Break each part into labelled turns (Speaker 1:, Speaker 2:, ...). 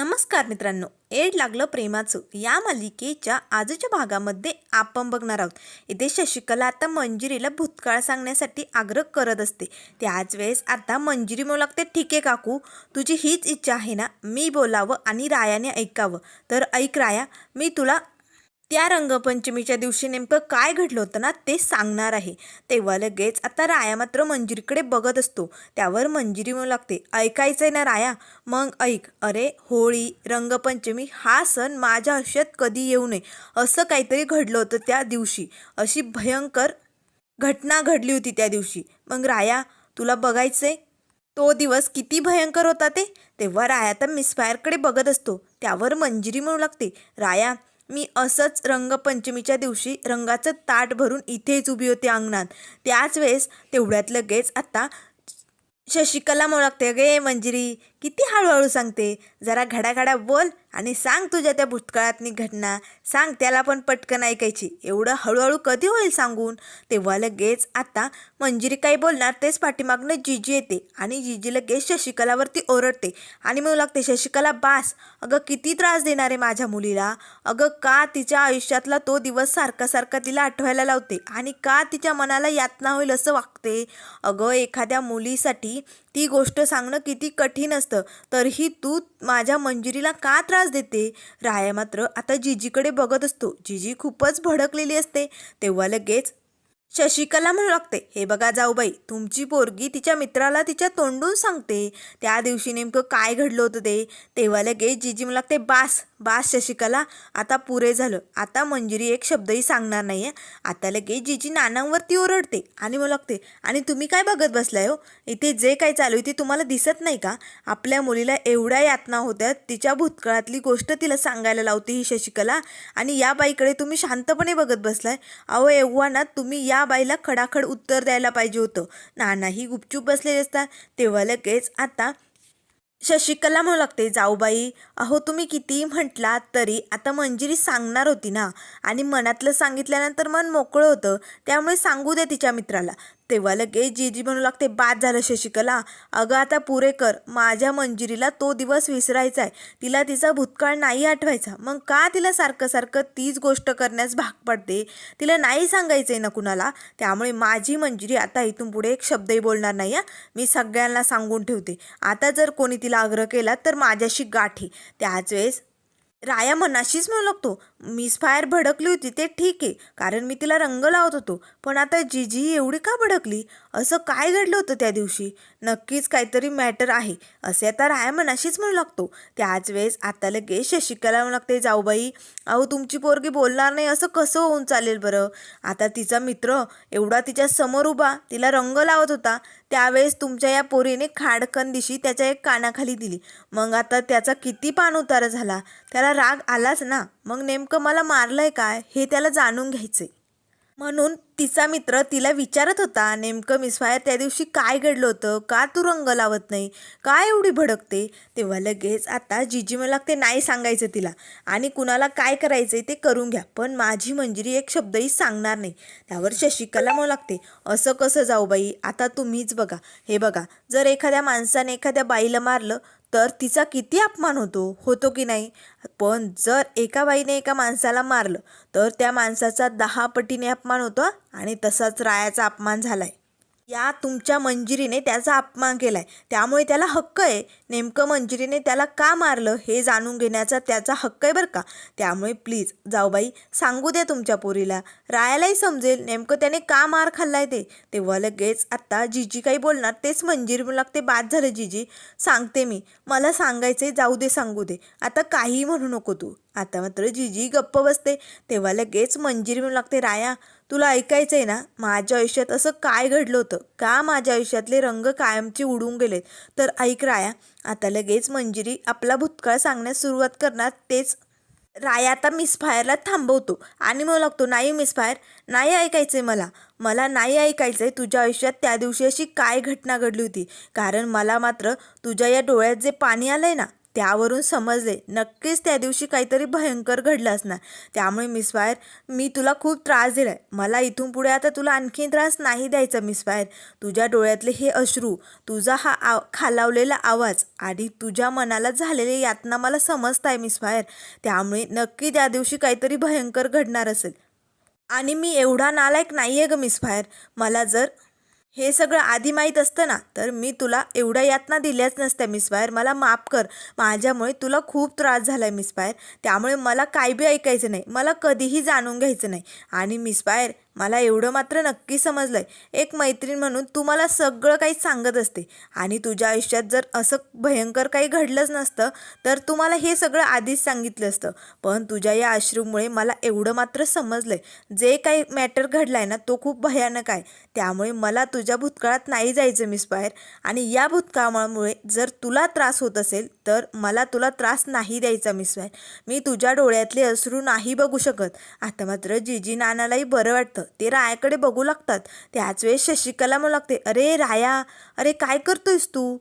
Speaker 1: नमस्कार मित्रांनो एड लागलं प्रेमाचं. या मालिकेच्या आजच्या भागामध्ये आपण बघणार आहोत. इथे शशिकला आता मंजिरीला भूतकाळ सांगण्यासाठी आग्रह करत असते. त्याच वेळेस आता मंजिरी म्हणू लागते ठीक आहे काकू तुझी हीच इच्छा आहे ना मी बोलावं आणि रायाने ऐकावं. तर ऐक राया मी तुला त्या रंगपंचमीच्या दिवशी नेमकं काय घडलं होतं ना ते सांगणार आहे. तेव्हा लगेच आता राया मात्र मंजिरीकडे बघत असतो. त्यावर मंजिरी म्हणू लागते ऐकायचं आहे ना राया मग ऐक. अरे होळी रंगपंचमी हा सण माझ्या आयुष्यात कधी येऊ नये. असं काहीतरी घडलं होतं त्या दिवशी. अशी भयंकर घटना घडली होती त्या दिवशी. मग राया तुला बघायचं आहे तो दिवस किती भयंकर होता ते? तेव्हा राया तर मिसफायरकडे बघत असतो. त्यावर मंजिरी म्हणू लागते राया मी असंच रंगपंचमीच्या दिवशी रंगाचं ताट भरून इथेच उभी होते अंगणात. त्याच वेळेस तेवढ्यात लगेच आता शशिकला म्हणू लागते गे मंजिरी किती हळूहळू सांगते. जरा घडाघडा बोल आणि सांग तुझ्या त्या भूतकाळातली घटना. सांग त्याला पण पटकन ऐकायची. एवढं हळूहळू कधी होईल सांगून? तेव्हा लगेच आता मंजिरी काही बोलणार तेच पाठीमागनं जिजी येते आणि जिजी लगेच शशिकलावरती ओरडते. आणि म्हणू लागते शशिकला बास अगं किती त्रास देणार आहे माझ्या मुलीला. अगं का तिच्या आयुष्यातला तो दिवस सारखा सारखा तिला आठवायला लावते आणि का तिच्या मनाला यातना होईल असं वागते. अगं एखाद्या मुलीसाठी ती गोष्ट सांगणं किती कठीण असतं. तरीही तू माझ्या मंजिरीला का त्रास देते? राया मात्र आता जिजीकडे बघत असतो. जिजी खूपच भडकलेली असते. तेव्हा लगेच शशिकला म्हणू लागते हे बघा जाऊबाई तुमची पोरगी तिच्या मित्राला तिच्या तोंडून सांगते. त्या दिवशी नेमकं काय घडलं होतं ते? तेव्हा लगेच जिजी म्हणू लागते बास बास शशिकला आता पुरे झालं. आता मंजिरी एक शब्दही सांगणार नाही आहे आता लगेच जीजी नानांवरती ओरडते आणि मग लागते आणि तुम्ही काय बघत बसलाय हो? इथे जे काही चालू आहे ते तुम्हाला दिसत नाही का? आपल्या मुलीला एवढ्या यातना होत्या तिच्या भूतकाळातली गोष्ट तिला सांगायला लावते ही शशिकला. आणि या बाईकडे तुम्ही शांतपणे बघत बसलाय. अहो एव्हा ना तुम्ही या बाईला खडाखड उत्तर द्यायला पाहिजे होतं. नानाही गुपचूप बसलेले असतात तेव्हा लगेच आता शशिकला म्हणू लागते जाऊबाई अहो तुम्ही कितीही म्हटलात तरी आता मंजिरी सांगणार होती ना आणि मनातलं सांगितल्यानंतर मन मोकळं होतं त्यामुळे सांगू दे तिच्या मित्राला. तेव्हा लगेच जीजी म्हणू लागते बाद झालं शशिकला. अगं आता पुरे कर. माझ्या मंजिरीला तो दिवस विसरायचा आहे तिला तिचा भूतकाळ नाही आठवायचा. मग का तिला सारखं सारखं तीच गोष्ट करण्यास भाग पडते? तिला नाही सांगायचं आहे ना कुणाला? त्यामुळे माझी मंजिरी आता इथून पुढे एक शब्दही बोलणार नाही आहे मी सगळ्यांना सांगून ठेवते. आता जर कोणी तिला आग्रह केला तर माझ्याशी गाठी. त्याच वेळेस राया मनाशीच म्हणू लागतो मिस फायर भडकली होती ते ठीक आहे कारण मी तिला रंग लावत होतो. पण आता जिजी एवढी का भडकली? असं काय घडलं होतं त्या दिवशी? नक्कीच काहीतरी मॅटर आहे. असे आता राया मनाशीच म्हणू लागतो. त्याच वेळेस आता लगेच शशिकला म्हणू लागते जाऊबाई अहो तुमची पोरगी बोलणार नाही असं कसं होऊन चालेल बरं? आता तिचा मित्र एवढा तिच्या समोर उभा तिला रंग लावत होता. त्यावेळेस तुमच्या या पोरीने खाडकन दिशी त्याच्या एक कानाखाली दिली. मग आता त्याचा किती पान उतारा झाला? त्याला राग आलाच ना? मग नेमकं मला मारलंय काय? हे त्याला जाणून घ्यायचंय. म्हणून तिचा मित्र तिला विचारत होता नेमकं मिसफायर त्या दिवशी काय घडलं होतं? का तू रंग लावत नाही? काय एवढी भडकते? तेव्हा लगेच आता जिजी मला लागते नाही सांगायचं तिला. आणि कुणाला काय करायचं ते करून घ्या पण माझी मंजिरी एक शब्दही सांगणार नाही. त्यावर शशिकला म्हणू लागते. असं कसं जाऊ बाई? आता तुम्हीच बघा. हे बघा जर एखाद्या माणसाने एखाद्या बाईला मारलं तर तिचा किती अपमान होतो? होतो की नाही? पण जर एका बाईने एका माणसाला मारलं तर त्या माणसाचा दहा पटीने अपमान होतो आणि तसाच रायाचा अपमान झालाय. या तुमच्या मंजिरीने त्याचा अपमान केलाय. त्यामुळे त्याला हक्क आहे. नेमकं मंजिरीने त्याला का मारलं हे जाणून घेण्याचा त्याचा हक्क आहे बरं का? त्यामुळे प्लीज जाऊबाई सांगू द्या तुमच्या पोरीला. रायालाही समजेल नेमकं त्याने का मार खाल्लाय ते. तेव्हा लगेच आत्ता जीजी काही बोलणार तेच मंजिरी लागते बाद झालं जिजी. सांगते मी मला सांगायचे जाऊ दे सांगू दे. आता काही म्हणू नको तू. आता मात्र जिजी गप्प बसते. तेव्हा लगेच मंजिरी म्हणू लागते राया तुला ऐकायचं आहे ना माझ्या आयुष्यात असं काय घडलं होतं? का माझ्या आयुष्यातले रंग कायमचे उडून गेलेत? तर ऐक राया आता लगेच मंजिरी आपला भूतकाळ सांगण्यास सुरुवात करणार तेच. राया आता मिसफायरला थांबवतो. आणि मग लागतो नाही मिसफायर नाही ऐकायचं आहे मला. मला नाही ऐकायचं आहे तुझ्या आयुष्यात त्या दिवशी अशी काय घटना घडली होती? कारण मला मात्र तुझ्या या डोळ्यात जे पाणी आलं आहे ना त्यावरून समजले नक्कीच त्या दिवशी काहीतरी भयंकर घडलं असणार. त्यामुळे मिस फायर मी तुला खूप त्रास दिला आहे मला इथून पुढे आता तुला आणखी त्रास नाही द्यायचा मिस फायर तुझ्या डोळ्यातले हे अश्रू तुझा हा आव खालावलेला आवाज आणि तुझ्या मनाला झालेले यातना मला समजत आहे मिस फायर त्यामुळे नक्की त्या दिवशी काहीतरी भयंकर घडणार असेल. आणि मी एवढा नालायक नाही आहे ग मिस फायर मला जर हे सगळं आधी माहीत असतं ना तर मी तुला एवढ्या यातना दिल्याच नसत्या मिस बाहेर. मला माफ कर. माझ्यामुळे तुला खूप त्रास झाला आहे मिस बाहेर. त्यामुळे मला काय बी ऐकायचं नाही. मला कधीही जाणून घ्यायचं नाही. आणि मिस बाहेर मला एवढं मात्र नक्की समजलं आहे एक मैत्रीण म्हणून तू मला सगळं काही सांगत असते. आणि तुझ्या आयुष्यात जर असं भयंकर काही घडलंच नसतं तर तू मला हे सगळं आधीच सांगितलं असतं. पण तुझ्या या अश्रूमुळे मला एवढं मात्र समजलं आहे जे काही मॅटर घडला आहे ना तो खूप भयानक आहे. त्यामुळे मला तुझ्या भूतकाळात नाही जायचं मिस बाहेर. आणि या भूतकाळामुळे जर तुला त्रास होत असेल तर मला तुला त्रास नाही द्यायचा मिस बाहेर. मी तुझ्या डोळ्यातले अश्रू नाही बघू शकत. आता मात्र जीजी नानालाही बरं वाटतं. ते रायाकडे बघू लागतात. त्याच वेळेस शशिकला म्हणू लागते अरे राया अरे काय करतोयस तू?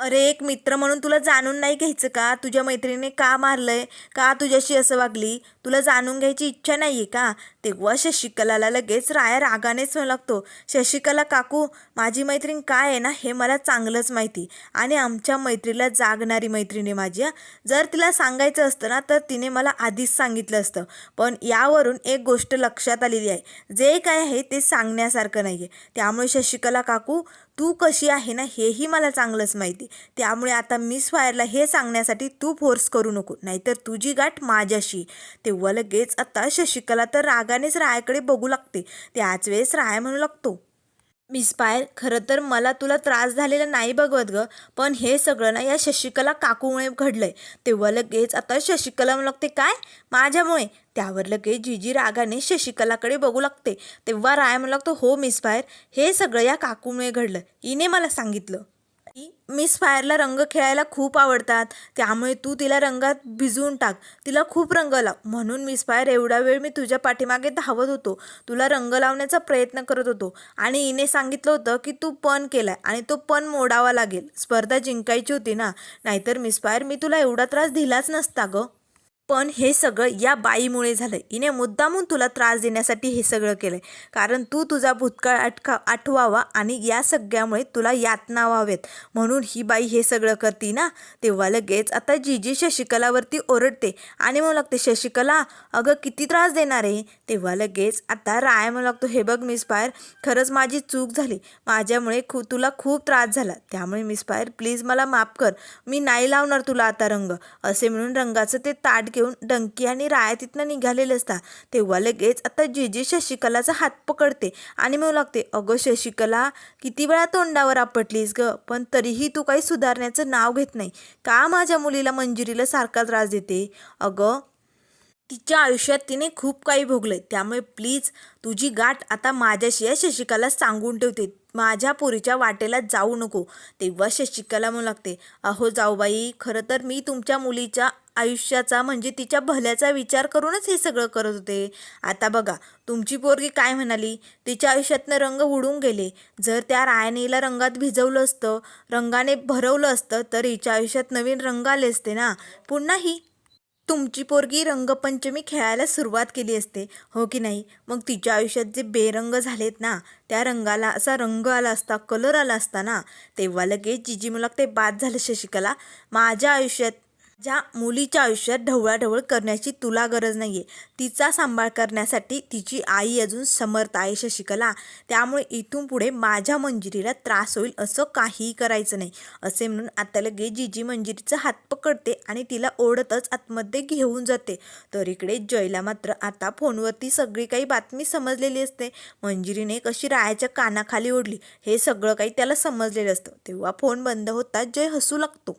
Speaker 1: अरे एक मित्र म्हणून तुला जाणून नाही घ्यायचं का? तुझ्या मैत्रिणीने का मारलंय? का तुझ्याशी असं वागली? तुला जाणून घ्यायची इच्छा नाही आहे का? तेव्हा शशिकलाला लगेच राया रागानेच म्हणू लागतो. शशिकला काकू माझी मैत्रीण काय आहे ना हे मला चांगलंच माहिती. आणि आमच्या मैत्रीला जागणारी मैत्रिणी माझी जर तिला सांगायचं असतं ना तर तिने मला आधीच सांगितलं असतं. पण यावरून एक गोष्ट लक्षात आलेली आहे. जे काय आहे ते सांगण्यासारखं नाही आहे त्यामुळे शशिकला काकू तू कशी आहे ना हेही मला चांगलंच माहिती. त्यामुळे आता मिस फायरला हे सांगण्यासाठी तू फोर्स करू नको नाहीतर तुझी गाठ माझ्याशी. तेव्हा लगेच आता शशिकला तर रागानेच रायाकडे बघू लागते. त्याच वेळेस राया म्हणू लागतो मिस पायल खरं तर मला तुला त्रास झालेला नाही बघवत ग पण हे सगळं ना या शशिकला काकूमुळे घडलं आहे तेव्हा लगेच आता शशिकला म्हणू लागते काय? माझ्यामुळे? त्यावर लगेच जीजी रागाने शशिकलाकडे बघू लागते. तेव्हा राय म्हणू लागतो हो मिस पायल हे सगळं या काकूमुळे घडलं. हिने मला सांगितलं. मिस फायरला रंग खेळायला खूप आवडतात. त्यामुळे तू तिला रंगात भिजवून टाक. तिला खूप रंग लाव. म्हणून मिस फायर एवढा वेळ मी तुझ्या पाठीमागे धावत होतो. तुला रंग लावण्याचा प्रयत्न करत होतो. आणि हिने सांगितलं होतं की तू पण केलाय आणि तो पण मोडावा लागेल. स्पर्धा जिंकायची होती ना. नाहीतर मिस फायर मी तुला एवढा त्रास दिलाच नसता गं. पण हे सगळं या बाईमुळे झालं हिने मुद्दामून तुला त्रास देण्यासाठी हे सगळं केलं आहे कारण तू तुझा भूतकाळ अटका आठवावा आणि या सगळ्यामुळे तुला यातना व्हावेत. म्हणून ही बाई हे सगळं करते ना? तेव्हा लगेच आता जीजी शशिकलावरती ओरडते. आणि मग लागते शशिकला अगं किती त्रास देणार आहे? तेव्हा लगेच आता राय म्हणू लागतो हे बघ मिस पायर खरंच माझी चूक झाली. माझ्यामुळे खू तुला खूप त्रास झाला. त्यामुळे मिस पायर प्लीज मला माफ कर. मी नाही लावणार तुला आता रंग. असे म्हणून रंगाचं ते ताट घेऊन डंकी आणि राया तिथनं निघालेले असतात तेव्हा लगेच आता जीजी शशिकलाचा हात पकडते आणि म्हणू लागते अगं शशिकला किती वेळा तोंडावर आपटलीस ग पण तरीही तू काही सुधारण्याचं नाव घेत नाही. का माझ्या मुलीला मंजिरीला सारखा त्रास देते? अगं तिच्या आयुष्यात तिने खूप काही भोगलं त्यामुळे प्लीज तुझी गाठ आता माझ्याशी या शशिकाला सांगून ठेवते. माझ्या पोरीच्या वाटेला जाऊ नको. तेव्हा शशिकला म्हणू लागते अहो जाऊबाई खरं तर मी तुमच्या मुलीच्या आयुष्याचा म्हणजे तिच्या भल्याचा विचार करूनच हे सगळं करत होते. आता बघा तुमची पोरगी काय म्हणाली? तिच्या आयुष्यातनं रंग उडून गेले. जर त्या रायणीला रंगात भिजवलं असतं रंगाने भरवलं असतं तर हिच्या आयुष्यात नवीन रंग आले असते ना? पुन्हा ही. तुमची पोरगी रंगपंचमी खेळायला सुरुवात केली असते हो की नाही? मग तिच्या आयुष्यात जे बेरंग झालेत ना त्या रंगाला असा रंग आला असता कलर आला असता ना? तेव्हा लगेच जिजी मुलाक ते बाद झालं शशिकला. माझ्या आयुष्यात ज्या मुलीच्या आयुष्यात ढवळाढवळ करण्याची तुला गरज नाही आहे तिचा सांभाळ करण्यासाठी तिची आई अजून समर्थ आहे शशिकला. त्यामुळे इथून पुढे माझ्या मंजिरीला त्रास होईल असं काहीही करायचं नाही असे म्हणून आता लगे जिजी मंजिरीचा हात पकडते आणि तिला ओढतच आतमध्ये घेऊन जाते. तर इकडे जयला मात्र आता फोनवरती सगळी काही बातमी समजलेली असते. मंजिरीने कशी रायाच्या कानाखाली ओढली हे सगळं काही त्याला समजलेलं असतं. तेव्हा फोन बंद होता जय हसू लागतो.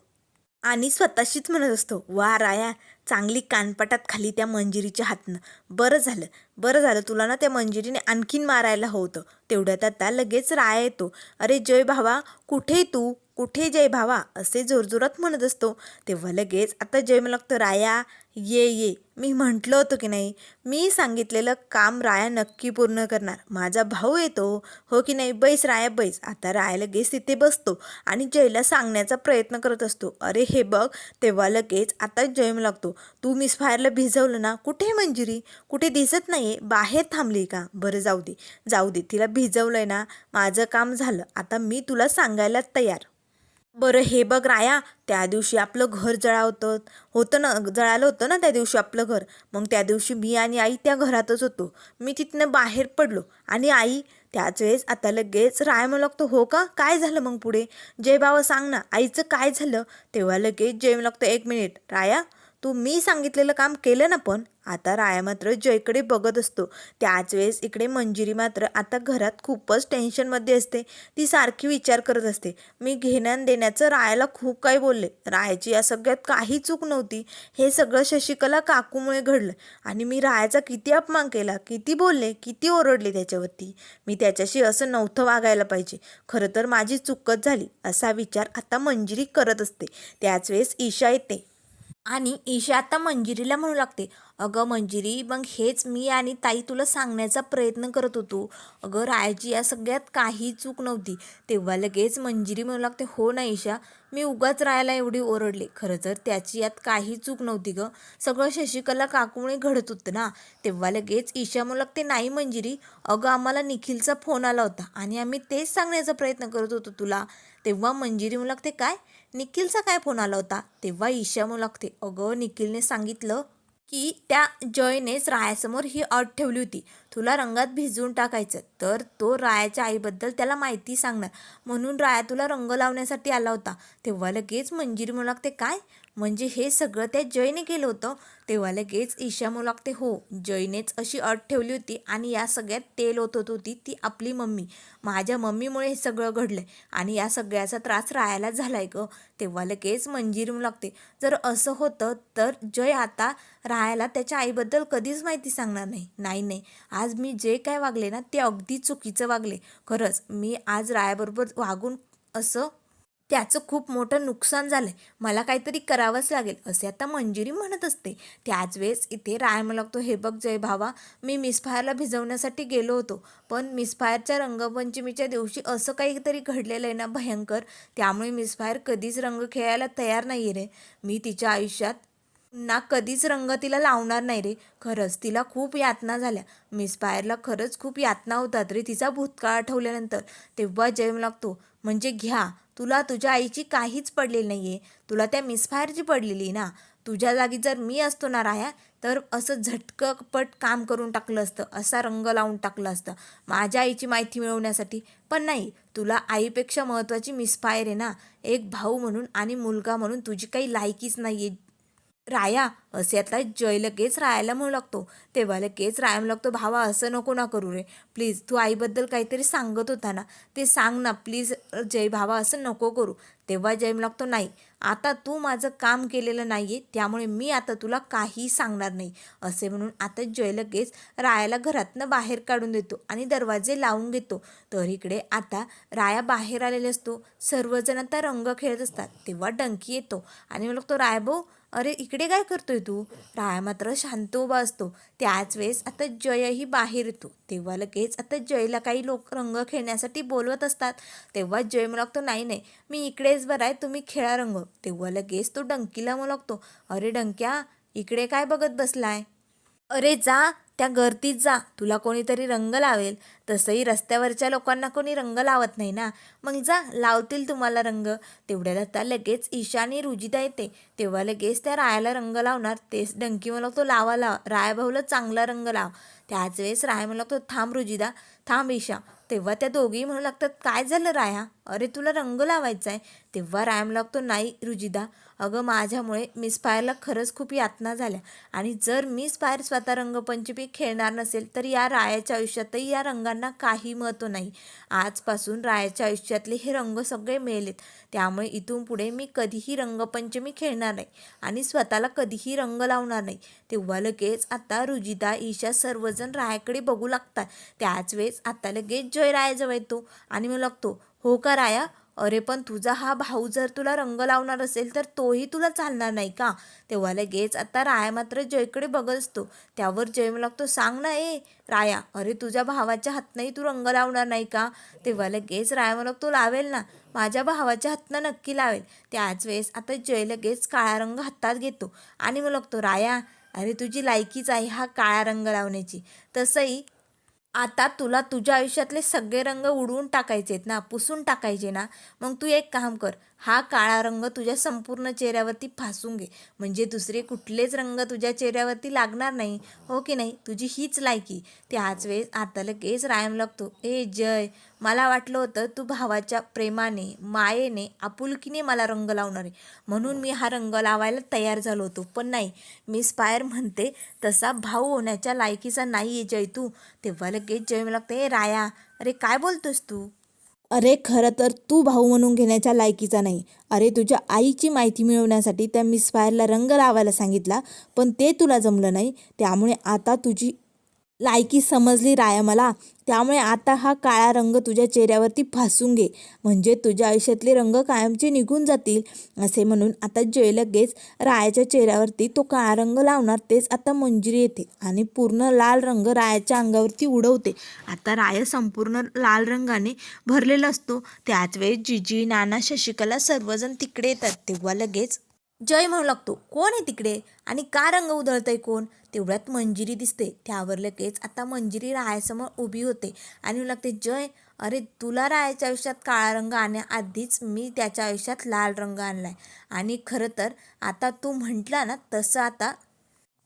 Speaker 1: आणि स्वतःशीच म्हणत असतो वा राया चांगली कानपटात खाली त्या मंजिरीच्या हातनं. बरं झालं बरं झालं तुला ना त्या मंजिरीने आणखीन मारायला होतं. तेवढ्यात आता लगेच राया येतो. अरे जय भावा कुठे तू? कुठे जय भावा? असे जोरजोरात म्हणत असतो. तेव्हा लगेच आता जय मला लागतं राया ये ये. मी म्हटलं होतं की नाही? मी सांगितलेलं काम राया नक्की पूर्ण करणार. माझा भाऊ येतो. हो की नाही? बैस राया बैस. आता राया लगेच तिथे बसतो आणि जयला सांगण्याचा प्रयत्न करत असतो. अरे हे बघ. तेव्हा लगेच आता जयम लागतो. तू मिस फायरला भिजवलं ना? कुठे मंजुरी मंजिरी? कुठे दिसत नाही बाहेर थांबली का? बरं जाऊ दे. जाऊ दे. तिला भिजवलंय ना? माझं काम झालं. आता मी तुला सांगायला तयार. बरं हे बघ राया त्या दिवशी आपलं घर जळावतं. होतं ना जळालं होतं ना त्या दिवशी आपलं घर. मग त्या दिवशी मी आणि आई त्या घरातच होतो. मी तिथनं बाहेर पडलो. आणि आई त्याच वेळेस आता लगेच राया म्हणू लागतो हो का? काय झालं मग पुढे? जय बाबा सांग ना आईचं काय झालं? तेव्हा लगेच जय म्हणू लागतो एक मिनिट राया तू मी सांगितलेलं काम केलं ना पण आता राया मात्र जयकडे बघत असतो. त्याच वेळेस इकडे मंजिरी मात्र आता घरात खूपच टेन्शनमध्ये असते. ती सारखी विचार करत असते. मी घेण्यान देण्याचं रायाला खूप काही बोलले. रायाची या सगळ्यात काही चूक नव्हती. हे सगळं शशिकला काकूमुळे घडलं आणि मी रायाचा किती अपमान केला किती बोलले किती ओरडले त्याच्यावरती. मी त्याच्याशी असं नव्हतं वागायला पाहिजे. खरं तर माझी चुकच झाली असा विचार आता मंजिरी करत असते. त्याच वेळेस ईशा येते. आणि ईशा आता मंजिरीला म्हणू लागते अगं मंजिरी मग हेच मी आणि ताई तुला सांगण्याचा प्रयत्न करत होतो. अगं रायाची या सगळ्यात काही चूक नव्हती. तेव्हा लगेच मंजिरी म्हणू लागते हो ना ईशा मी उगाच रायाला एवढी ओरडले. खरं तर त्याची यात काही चूक नव्हती गं. सगळं शशिकला काकूमुळे घडत होतं ना. तेव्हा लगेच ईशा म्हणू लागते नाही मंजिरी अगं आम्हाला निखिलचा फोन आला होता आणि आम्ही तेच सांगण्याचा प्रयत्न करत होतो तुला. तेव्हा मंजिरी म्हणू लागते काय? निखिलचा काय फोन आला होता? तेव्हा ईशा म्हणू लागते अगं निखिलने सांगितलं की त्या जयनेच रायासमोर ही अट ठेवली होती. तुला रंगात भिजवून टाकायचं. तर तो रायाच्या आईबद्दल त्याला माहिती सांगणार. म्हणून राया तुला रंग लावण्यासाठी आला होता. तेव्हा लगेच मंजिरी म्हणू लागते काय? म्हणजे हे सगळं त्या जयने केलं होतं. तेव्हा लगेच ईशा म्हणू लागते हो जयनेच अशी अट ठेवली होती आणि या सगळ्यात तेल ओतत होती ती आपली मम्मी. माझ्या मम्मीमुळे हे सगळं घडलंय आणि या सगळ्याचा त्रास रायाला झालाय ग. तेव्हा लगेच मंजिरी म्हणू लागते जर असं होतं तर जय आता राहायला त्याच्या आईबद्दल कधीच माहिती सांगणार नाही. नाही नाही. आज मी जे काय वागले ना ते अगदी चुकीचं वागले. खरंच मी आज रायाबरोबर वागून असं त्याचं खूप मोठं नुकसान झालं आहे मला काहीतरी करावंच लागेल असे आता मंजिरी म्हणत असते. त्याच वेळेस इथे राय मला लागतो हे बघ जय भावा मी मिसफायरला भिजवण्यासाठी गेलो होतो. पण मिसफायरच्या रंगपंचमीच्या दिवशी असं काहीतरी घडलेलं आहे ना भयंकर त्यामुळे मिसफायर कधीच रंग खेळायला तयार नाही आहे रे. मी तिच्या आयुष्यात ना कधीच रंग तिला लावणार नाही रे. खरंच तिला खूप यातना झाल्या. मिस पायरला खरंच खूप यातना होतात रे तिचा भूतकाळ आठवल्यानंतर. तेव्हा जयम लागतो म्हणजे घ्या तुला तुझ्या आईची काहीच पडलेली नाही आहे तुला त्या मिसफायरची पडलेली ना. तुझ्या जागी जर मी असतो ना राया तर असं झटकपट काम करून टाकलं असतं. असा रंग लावून टाकलं असतं. माझ्या आईची माहिती मिळवण्यासाठी. पण नाही तुला आईपेक्षा महत्त्वाची मिसफायर आहे ना. एक भाऊ म्हणून आणि मुलगा म्हणून तुझी काही लायकीच नाही आहे राया असे आता जय लगेच रायाला म्हणू लागतो. तेव्हा लगेच राया म्हणू लागतो भावा असं नको ना करू रे. प्लीज तू आईबद्दल काहीतरी सांगत होता ना ते सांग ना प्लीज जय भावा असं नको करू. तेव्हा जय म्हणू लागतो नाही आता तू माझं काम केलेलं नाही आहे त्यामुळे मी आता तुला काही सांगणार नाही. असे म्हणून आता जय लगेच रायाला घरातनं बाहेर काढून देतो आणि दरवाजे लावून घेतो. तर इकडे आता राया बाहेर आलेले असतो. सर्वजण आता रंग खेळत असतात. तेव्हा डंकी येतो आणि म्हणू लागतो राया भाऊ अरे इकडे काय करतोय तू? राया मात्र शांत उभा असतो. त्याच वेळेस आता जयही बाहेर येतो. तेव्हा लगेच आता जयला काही लोक रंग खेळण्यासाठी बोलवत असतात. तेव्हा जय मुलागतो नाही नाही मी इकडेच बरं आहे तुम्ही खेळा रंग. तेव्हा लगेच तो डंकीला मुलागतो अरे डंक्या इकडे काय बघत बसलाय? अरे जा त्या गर्दीत जा. तुला कोणीतरी रंग लावेल. तसंही रस्त्यावरच्या लोकांना कोणी रंग लावत नाही ना. मग जा लावतील तुम्हाला रंग. तेवढ्यात आता लगेच ईशानी रुजिता येते. तेव्हा लगेच त्या रायाला रंग लावणार. तेच डंकी मला तो लावा लाव. रायाभाऊला चांगला रंग लाव. त्याच वेळेस राय म्हणू लागतो थांब रुजिदा थांब ईशा. तेव्हा त्या दोघीही म्हणू लागतात काय झालं राया? अरे तुला रंग लावायचा आहे तेव्हा राया लागतो नाही रुजिदा. अगं माझ्यामुळे मिस फायरला खरंच खूप यातना झाल्या. आणि जर मिस फायर स्वतः रंगपंचमी खेळणार नसेल तर या रायाच्या आयुष्यातही या रंगांना काही महत्त्व नाही. आजपासून रायाच्या आयुष्यातले हे रंग सगळे मिळलेत त्यामुळे इथून पुढे मी कधीही रंगपंचमी खेळणार नाही आणि स्वतःला कधीही रंग लावणार नाही. तेव्हा लगेच आता रुजिदा ईशा सर्वजण रायाकडे बघू लागतात. त्याच वेळेस आता लगेच जय रायाजवळ येतो आणि मग लागतो हो का राया? अरे पण तुझा हा भाऊ जर तुला रंग लावणार असेल तर तोही तुला चालणार नाही का? तेव्हा लगेच आता राया मात्र जयकडे बघत असतो त्यावर जय लागतो सांग ना ए. राया अरे तुझ्या भावाच्या हातनंही तू रंग लावणार नाही का? तेव्हा लगेच राया मला तो लावेल ना. माझ्या भावाच्या हातनं नक्की लावेल. त्याच वेळेस आता जय लगेच काळा रंग हातात घेतो आणि मग लागतो राया अरे तुझी लायकीच आहे हा काळा रंग लावण्याची. तसंही आता तुला तुझ्या आयुष्यातले सगळे रंग उडवून टाकायचे आहेत ना पुसून टाकायचे ना मग तू एक काम कर हा काळा रंग तुझ्या संपूर्ण चेहऱ्यावरती फासून घे. म्हणजे दुसरे कुठलेच रंग तुझ्या चेहऱ्यावरती लागणार नाही. हो की नाही? तुझी हीच लायकी. त्याच वेळेस आता लगेच रायम लागतो. ए जय मला वाटलं होतं तू भावाच्या प्रेमाने मायेने आपुलकीने मला रंग लावणार आहे. म्हणून मी हा रंग लावायला तयार झालो होतो. पण नाही. मी स्पायर म्हणते तसा भाऊ होण्याच्या लायकीचा नाही आहे जय तू. तेव्हा लगेच जय मला लागते ए राया अरे काय बोलतोस तू? अरे खरं तर तू भाऊ म्हणून घेण्याच्या लायकीचा नाही. अरे तुझ्या आईची माहिती मिळवण्यासाठी त्या मिस फायरला रंग लावायला सांगितला पण ते तुला जमलं नाही. त्यामुळे आता तुझी लायकी समजली राया मला. त्यामुळे आता हा काळा रंग तुझ्या चेहऱ्यावरती फासून घे. म्हणजे तुझ्या आयुष्यातले रंग कायमचे निघून जातील असे म्हणून आता जय लगेच रायाच्या चेहऱ्यावरती तो काळा रंग लावणार तेच आता मंजिरी येते आणि पूर्ण लाल रंग रायाच्या अंगावरती उडवते. आता राय संपूर्ण लाल रंगाने भरलेला असतो. त्याच वेळेस जिजी नाना शशिकला सर्वजण तिकडे येतात. तेव्हा लगेच जय म्हणू लागतो. कोण आहे तिकडे? आणि का रंग उधळतंय कोण? तेवढ्यात मंजिरी दिसते. त्यावर लगेच आता मंजिरी रायासमोर उभी होते. आणि लागते जय अरे तुला रायाच्या आयुष्यात काळा रंग आणण्याआधीच मी त्याच्या आयुष्यात लाल रंग आणलाय. आणि खरं तर आता तू म्हटला ना तसं आता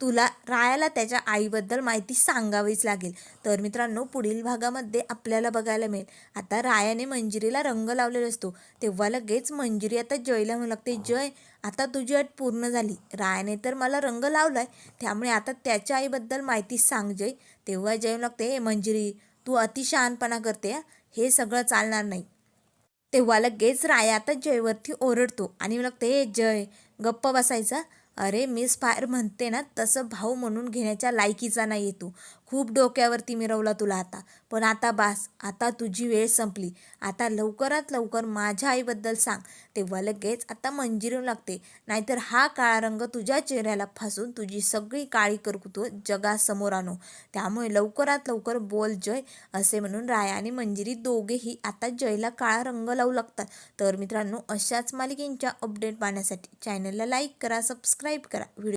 Speaker 1: तुला रायाला त्याच्या आईबद्दल माहिती सांगावीच लागेल. तर मित्रांनो पुढील भागामध्ये आपल्याला बघायला मिळेल. आता रायाने मंजिरीला रंग लावलेला असतो. तेव्हा लगेच मंजिरी आता जयला म्हणू लागते जय आता तुझी अट पूर्ण झाली. रायाने तर मला रंग लावलाय. त्यामुळे आता त्याच्या आईबद्दल माहिती सांग जय. तेव्हा जय लागते हे मंजिरी तू अतिशहानपणा करते हे? सगळं चालणार नाही. तेव्हा लगेच राया आता जयवरती ओरडतो आणि लागते हे जय गप्प बसायचा अरे मी फायर म्हणते ना तसं भाऊ म्हणून घेण्याच्या लायकीचा नाही येतो तू. खूप डोक्यावरती मिरवला तुला आता. पण आता बास आता तुझी वेळ संपली. आता लवकरात लवकर माझ्या आईबद्दल सांग. तेव्हा लगेच आता मंजिरी लागते. नाहीतर हा काळा रंग तुझ्या चेहऱ्याला फासून तुझी सगळी काळी करकुतो जगासमोर आणू. त्यामुळे लवकरात लवकर बोल जय असे म्हणून राया आणि मंजिरी दोघेही आता जयला काळा रंग लावू लागतात. तर मित्रांनो अशाच मालिकेंच्या अपडेट पाहण्यासाठी चॅनलला लाईक करा सबस्क्राईब करा. व्हिडिओ